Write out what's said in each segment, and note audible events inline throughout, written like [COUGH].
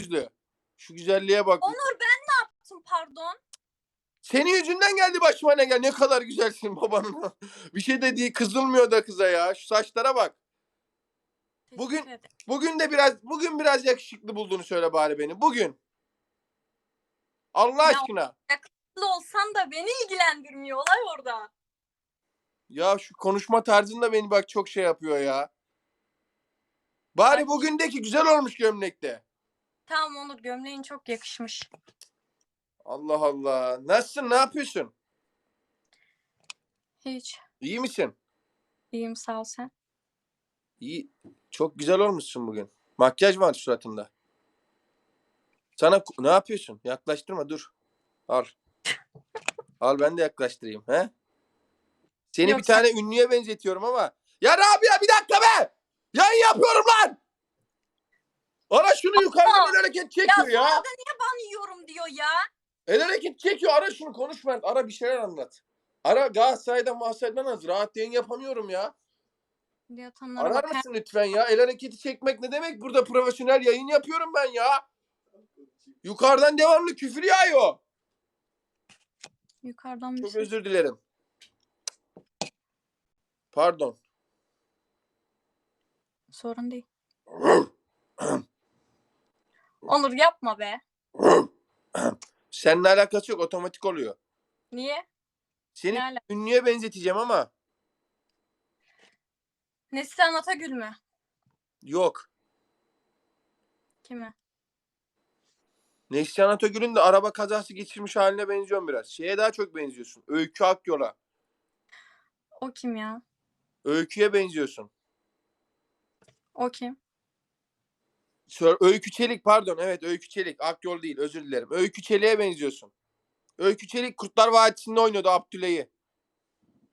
gözlü. Şu güzelliğe bak. Onur ben ne yaptım pardon? Senin yüzünden geldi başıma ne gel. Ne kadar güzelsin babanın. [LAUGHS] bir şey de değil kızılmıyor da kıza ya. Şu saçlara bak. Bugün- ederim. Bugün de biraz bugün biraz yakışıklı bulduğunu söyle bari beni. Bugün. Allah Ya- aşkına. Haklı olsan da beni ilgilendirmiyor olay orada. Ya şu konuşma tarzın da beni bak çok şey yapıyor ya. Bari bugündeki güzel olmuş gömlekte. Tamam Onur gömleğin çok yakışmış. Allah Allah. Nasılsın? Ne yapıyorsun? Hiç. İyi misin? İyiyim sağ ol sen. İyi. Çok güzel olmuşsun bugün. Makyaj var suratında. Sana ne yapıyorsun? Yaklaştırma dur. Al. Al ben de yaklaştırayım. He? Seni Yok, bir tane ünlüye benzetiyorum ama. Ya Rabia bir dakika be! Yayın yapıyorum lan! Ara şunu yukarıdan el hareket Ya çekiyor sonra ya. da niye ban yiyorum diyor ya. El hareket çekiyor. Ara şunu konuşma. Ara bir şeyler anlat. Ara Galatasaray'dan Galatasaray'dan az. Rahat yayın yapamıyorum ya. Yatanlara Arar bakar. mısın lütfen ya? El hareketi çekmek ne demek? Burada profesyonel yayın yapıyorum ben ya. Yukarıdan devamlı küfür yağıyor. Yukarıdan bir Çok şey. özür dilerim. Pardon. Sorun değil. [CLEARS THROAT] Onur yapma be. [CLEARS THROAT] Seninle alakası yok. Otomatik oluyor. Niye? Seni Ne ala- ünlüye benzeteceğim ama Neslihan Atagül mü? yok. Kimi? Neslihan Atagül'ün de araba kazası geçirmiş haline benziyorsun biraz. Şeye daha çok benziyorsun. Öykü Akyol'a. O kim ya? Öykü'ye benziyorsun. O kim? Sör- Öykü Çelik pardon evet Öykü Çelik Akyol değil özür dilerim. Öykü Çelik'e benziyorsun. Öykü Çelik Kurtlar Vadisi'nde oynuyordu Abdüley'i.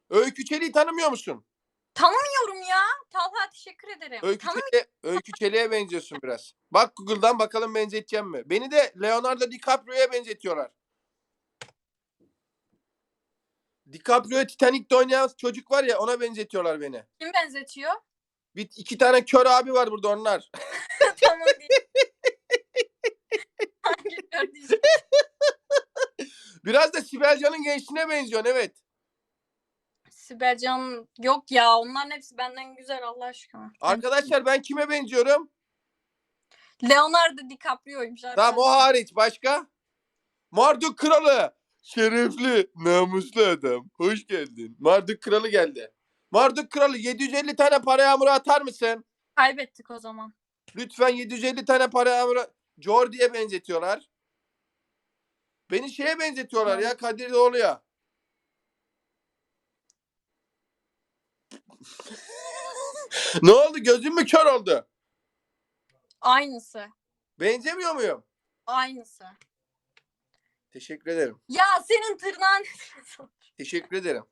Öykü Çelik'i tanımıyor musun? Tanımıyorum ya. Talha teşekkür ederim. Öykü, Tanım Çelik'e, Öykü Çelik'e benziyorsun biraz. Bak Google'dan bakalım benzeteceğim mi? Beni de Leonardo DiCaprio'ya benzetiyorlar. DiCaprio Titanic'te oynayan çocuk var ya ona benzetiyorlar beni. kim benzetiyor? Bir, iki tane kör abi var burada onlar. [LAUGHS] tamam değil. [LAUGHS] Hangi kardeşim? Biraz da Sibel Can'ın gençliğine benziyorsun evet. Sibel Can yok ya. Onların hepsi benden güzel Allah aşkına. Arkadaşlar ben kime benziyorum? Leonardo DiCaprio'ymuş Tamam o arkadaşlar. hariç başka? Marduk Kralı. Şerefli, namuslu adam. Hoş geldin. Marduk Kralı geldi. Marduk Kralı 750 tane para yağmuru atar mısın? Kaybettik o zaman. Lütfen 750 tane para yağmuru Jordi'ye benzetiyorlar. Beni şeye benzetiyorlar ya Kadir Doğulu'ya. [LAUGHS] ne oldu? Gözüm mü kör oldu? Aynısı. Benzemiyor muyum? Aynısı. Teşekkür ederim. Ya senin tırnağın. Teşekkür ederim.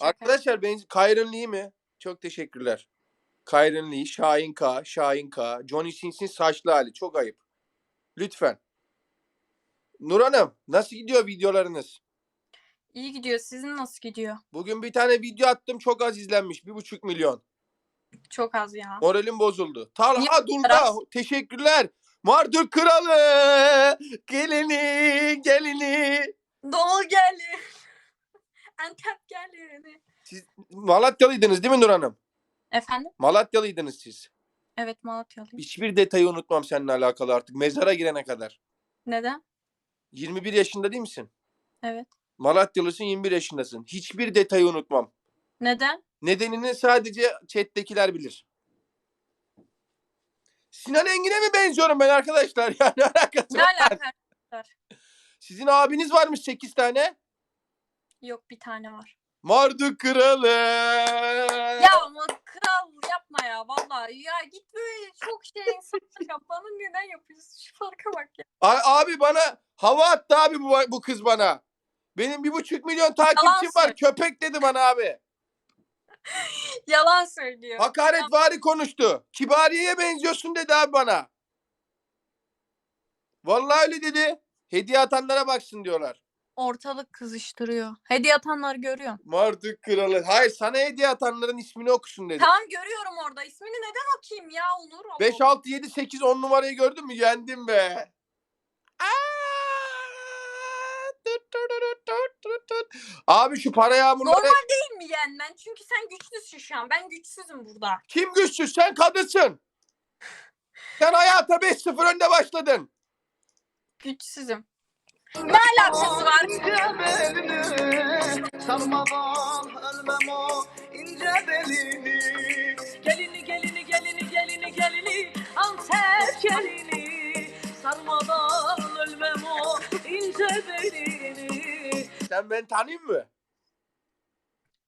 Arkadaşlar ben Kyron Lee mi? Çok teşekkürler. Kyron Lee, Şahin K, Şahin K, Johnny Sins'in saçlı hali. Çok ayıp. Lütfen. Nur Hanım nasıl gidiyor videolarınız? İyi gidiyor. Sizin nasıl gidiyor? Bugün bir tane video attım çok az izlenmiş. Bir buçuk milyon. Çok az ya. Moralim bozuldu. Talha Niye biraz? teşekkürler. Marduk Kralı gelini gelini. Doğu geldi. Antep geldi. Siz Malatyalıydınız değil mi Nur Hanım? Efendim? Malatyalıydınız siz. Evet Malatyalıyım. Hiçbir detayı unutmam seninle alakalı artık. Mezara girene kadar. Neden? 21 yaşında değil misin? Evet. Malatyalısın 21 yaşındasın. Hiçbir detayı unutmam. Neden? Nedenini sadece chat'tekiler bilir. Sinan Engin'e mi benziyorum ben arkadaşlar? [LAUGHS] Ya ne alakası Ne var? alaka? Sizin abiniz varmış 8 tane. Yok bir tane var. Marduk Kralı. Ya ama kral yapma ya vallahi. Ya git böyle çok şey insanlar yap. Bana neden yapıyorsun? Şu farka bak ya. A- abi bana hava attı abi bu, bu kız bana. Benim bir buçuk milyon takipçim var. söyle. Köpek dedi bana abi. [LAUGHS] Yalan söylüyor. Hakaretvari konuştu. Kibariye'ye benziyorsun dedi abi bana. Vallahi öyle dedi. Hediye atanlara baksın diyorlar. Ortalık kızıştırıyor. Hediye atanları görüyorum. Marduk kralı. Hayır sana hediye atanların ismini okusun dedim. Tamam görüyorum orada. İsmini neden okuyayım ya Onur? Allah 5, 6, 7, 8, 10 numarayı gördün mü? Yendim be. Aa! Tut, tut, tut, tut, tut, tut. Abi şu para yağmurları Normal değil mi yenmen? Çünkü sen güçlüsün şu an. Ben güçsüzüm burada. kim güçsüz? Sen kadınsın. Sen hayata 5-0 önde başladın. Güçsüzüm. Ne alakası var? Sarmadan ölmem o ince belini Gelini gelini gelini gelini gelini Antep gelini Sarmadan ölmem o ince belini Sen beni tanıyın mı?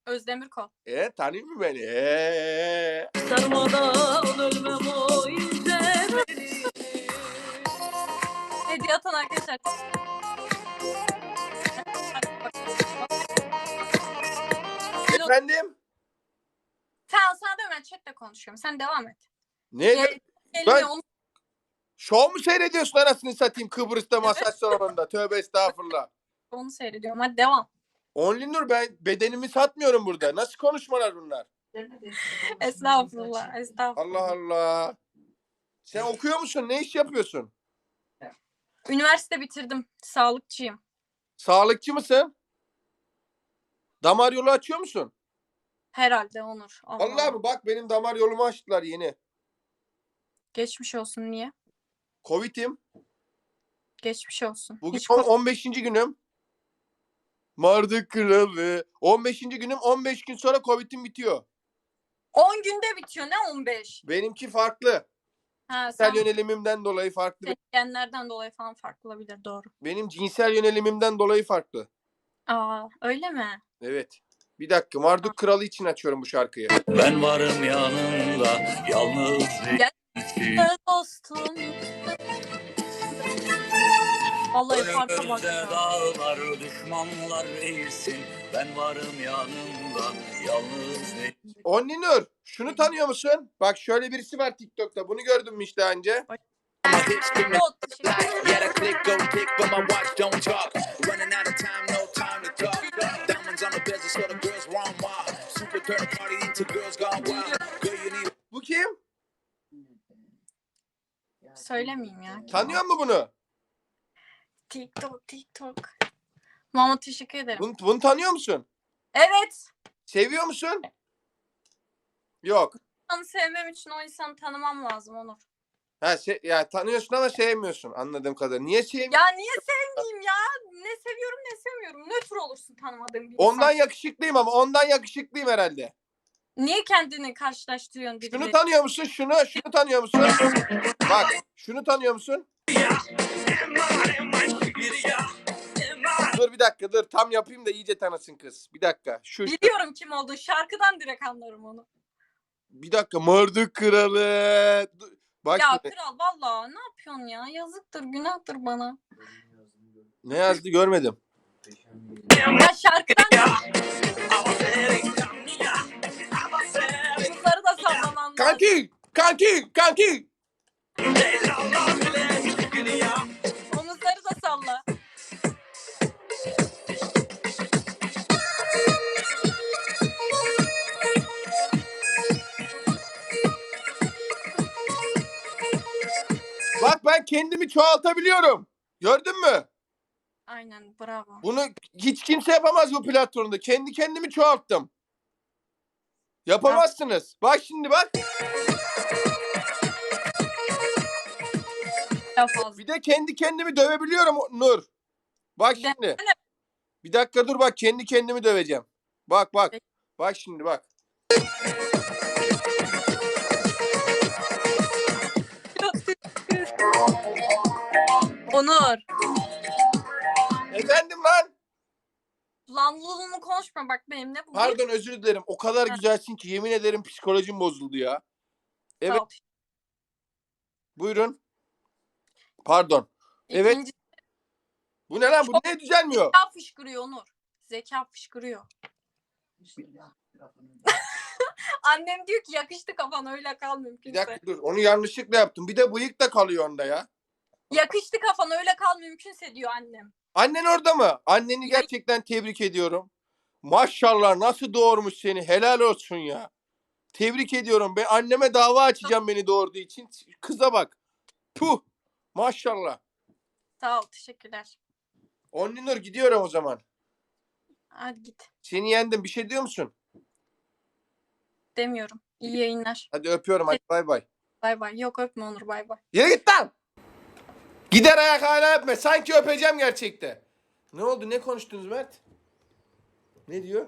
Özdemir Kol. E tanıyın mı beni? E. Sarmadan ölmem o ince belini Hediye atan arkadaşlar. Efendim? Sen sana da ben chatle konuşuyorum. Sen devam et. Ne? Gel- Ben- onu Şov mu seyrediyorsun anasını satayım Kıbrıs'ta masaj salonunda? Tövbe estağfurullah. onu seyrediyorum. Hadi devam. Only Nur ben bedenimi satmıyorum burada. Nasıl konuşmalar bunlar? Estağfurullah. Estağfurullah. Allah Allah. Sen okuyor musun? Ne iş yapıyorsun? Üniversite bitirdim. Sağlıkçıyım. Sağlıkçı mısın? Damar yolu açıyor musun? Herhalde Onur. Allah Allah Allah. mı? Bak benim damar yolumu açtılar yeni. Geçmiş olsun niye? Covid'im. Geçmiş olsun. Bugün Hiç on- ko- 15. günüm. Mardı kralı. 15. günüm 15 gün sonra Covid'im bitiyor. 10 günde bitiyor. Ne 15? Benimki farklı. Ha, Cinsel sen yönelimimden dolayı farklı. genlerden dolayı falan farklı olabilir. Doğru. Benim cinsel yönelimimden dolayı farklı. Aa öyle mi? Evet. Bir dakika Marduk Kralı için açıyorum bu şarkıyı. Ben varım yanında yalnız Gel. dostum. Vallahi farka bak Önümüzde dağlar düşmanlar değilsin. Ben varım yanında yalnız değilsin. Only Nur şunu tanıyor musun? Bak şöyle birisi var TikTok'ta. Bunu gördün mü işte önce? Bu kim? Söylemeyeyim ya. Tanıyor mu bunu? TikTok, TikTok. Mama teşekkür ederim. Bunu, bunu tanıyor musun? Evet. Seviyor musun? Yok. İnsanı sevmem için o insanı tanımam lazım Onur. Ha se- ya tanıyorsun ama sevmiyorsun anladığım kadarıyla. Niye sevmiyorsun? Ya niye sevmeyeyim ya? Ne olursun tanımadığım bir. Ondan yakışıklıyım ama ondan yakışıklıyım herhalde. Niye kendini karşılaştırıyorsun Şunu biriyle? tanıyor musun? Şunu, şunu tanıyor musun? Bak, şunu tanıyor musun? Dur bir dakika dur. Tam yapayım da iyice tanısın kız. Bir dakika. Şu, şu. Biliyorum kim olduğunu. Şarkıdan direkt anlarım onu. Bir dakika. Marduk kralı. Dur. Bak ya şimdi. kral valla ne yapıyorsun ya? Yazıktır günahtır bana. Ne yazdı görmedim. Ya şarkıdan kızları da sallaman lazım. Kanki! Kanki! Kanki! Omuzları da salla. Bak ben kendimi çoğaltabiliyorum. Gördün mü? Aynen bravo. Bunu hiç kimse yapamaz bu platformda. Kendi kendimi çoğalttım. Yapamazsınız. Bak şimdi bak. Daha fazla. Bir de kendi kendimi dövebiliyorum Nur. Bak De- şimdi. Bir dakika dur bak kendi kendimi döveceğim. Bak bak. Peki. Bak şimdi bak. Onur. Efendim lan. Lan lulunu konuşma bak benimle. Bu Pardon özür dilerim. O kadar Ha. güzelsin ki yemin ederim psikolojim bozuldu ya. Evet Sağ ol. buyurun. Pardon. Evet. İkinci Bu ne lan? Bu ne düzelmiyor? zeka fışkırıyor Onur. Zeka fışkırıyor. [LAUGHS] Annem diyor ki yakıştı kafan öyle kal Bir mümkünse. dakika dur. Onu yanlışlıkla yaptım. Bir de bıyık da kalıyor onda ya. Yakıştı kafan öyle kal mümkünse diyor annem. Annen orada mı? Anneni gerçekten tebrik ediyorum. Maşallah nasıl doğurmuş seni. Helal olsun ya. Tebrik ediyorum. Ben anneme dava açacağım beni doğurduğu için. Kıza bak. Puh. Maşallah. Sağ ol teşekkürler. Onlinur gidiyorum o zaman. Hadi git. Seni yendim. Bir şey diyor musun? Demiyorum. İyi yayınlar. Hadi öpüyorum. Hadi bay bay. Bay bay. Yok öpme Onur bay bay. Yürü git lan. Gider ayak hala öpme. Sanki öpeceğim gerçekte. Ne oldu? Ne konuştunuz Mert? Ne diyor?